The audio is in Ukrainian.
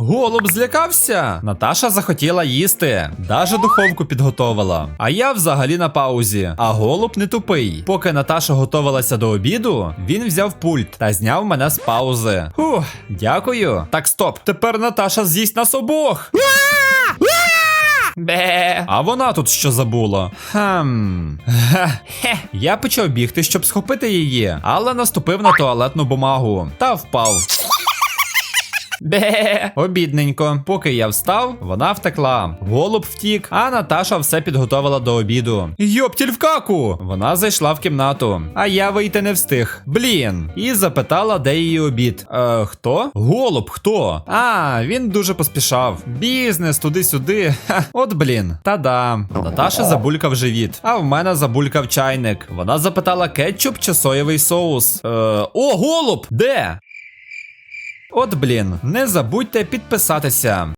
Голуб злякався. Наташа захотіла їсти. Даже духовку підготовила. А я взагалі на паузі. А голуб не тупий. Поки Наташа готувалася до обіду, він взяв пульт та зняв мене з паузи. Фух, дякую. Так, стоп. Тепер Наташа з'їсть нас обох. Бе. А вона тут що забула? Хм. Хе. Я почав бігти, щоб схопити її, але наступив на туалетну бумагу та впав. Бе. Обідненько. Поки я встав, вона втекла. Голуб втік, а Наташа все підготовила до обіду. Йоптіль в каку! Вона зайшла в кімнату, а я вийти не встиг. Блін. І запитала, де її обід. Е, хто? Голуб, хто? А, він дуже поспішав. Бізнес туди-сюди. От блін. Та-да. Наташа забулькав живіт, а в мене забулькав чайник. Вона запитала кетчуп чи соєвий соус. Е, о, голуб! Де? От блін, не забудьте підписатися.